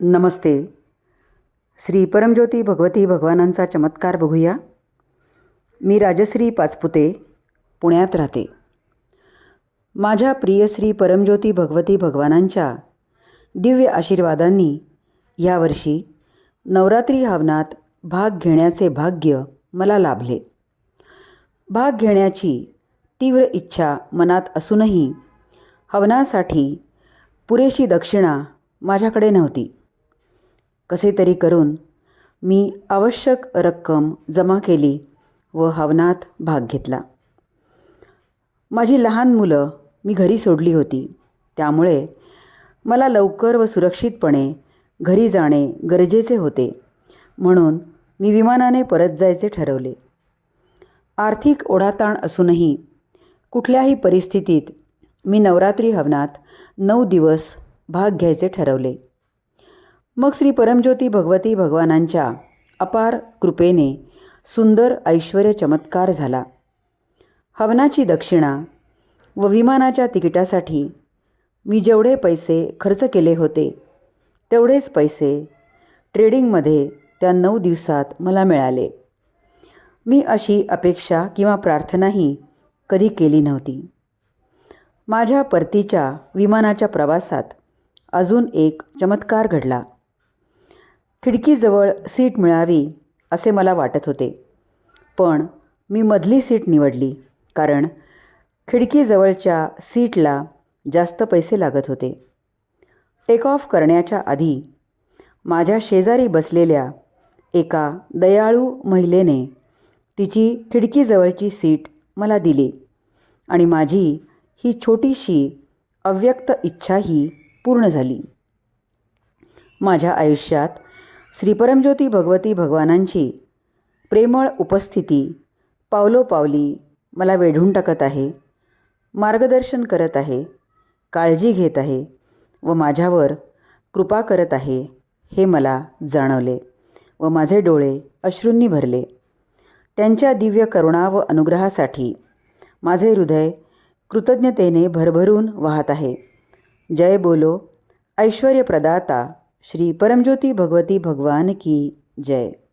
नमस्ते. श्री परमज्योती भगवती भगवानांचा चमत्कार बघूया. मी राजश्री पाचपुते पुण्यात राहते. माझ्या प्रिय श्री परमज्योती भगवती भगवानांच्या दिव्य आशीर्वादांनी यावर्षी नवरात्री हवनात भाग घेण्याचे भाग्य मला लाभले. भाग घेण्याची तीव्र इच्छा मनात असूनही हवनासाठी पुरेशी दक्षिणा माझ्याकडे नव्हती. कसे तरी करून मी आवश्यक रक्कम जमा केली व हवनात भाग घेतला. माझी लहान मुलं मी घरी सोडली होती. त्यामुळे मला लवकर व सुरक्षितपणे घरी जाणे गरजेचे होते. म्हणून मी विमानाने परत जायचे ठरवले. आर्थिक ओढाताण असूनही कुठल्याही परिस्थितीत मी नवरात्री हवनात नऊ दिवस भाग घ्यायचे ठरवले. मग श्री परमज्योती भगवती भगवानांच्या अपार कृपेने सुंदर ऐश्वर चमत्कार झाला. हवनाची दक्षिणा व विमानाच्या तिकिटासाठी मी जेवढे पैसे खर्च केले होते तेवढेच पैसे ट्रेडिंगमध्ये त्या नऊ दिवसात मला मिळाले. मी अशी अपेक्षा किंवा प्रार्थनाही कधी केली नव्हती. माझ्या परतीच्या विमानाच्या प्रवासात अजून एक चमत्कार घडला. खिडकीजवळ सीट मिळावी असे मला वाटत होते. पण मी मधली सीट निवडली कारण खिडकीजवळच्या सीटला जास्त पैसे लागत होते. टेक ऑफ करण्याच्या आधी माझ्या शेजारी बसलेल्या एका दयाळू महिलेने तिची खिडकीजवळची सीट मला दिली आणि माझी ही छोटीशी अव्यक्त इच्छाही पूर्ण झाली. माझ्या आयुष्यात श्रीपरमज्योती भगवती भगवानांची प्रेमळ उपस्थिती. पावलोपावली मला वेढून टाकत आहे. मार्गदर्शन करत आहे. काळजी घेत आहे व माझ्यावर कृपा करत आहे हे मला जाणवले व माझे डोळे अश्रूंनी भरले. त्यांच्या दिव्य करुणा व अनुग्रहासाठी माझे हृदय कृतज्ञतेने भरभरून वाहत आहे. जय बोलो ऐश्वर्य प्रदाता श्री परमज्योती भगवती भगवान की जय.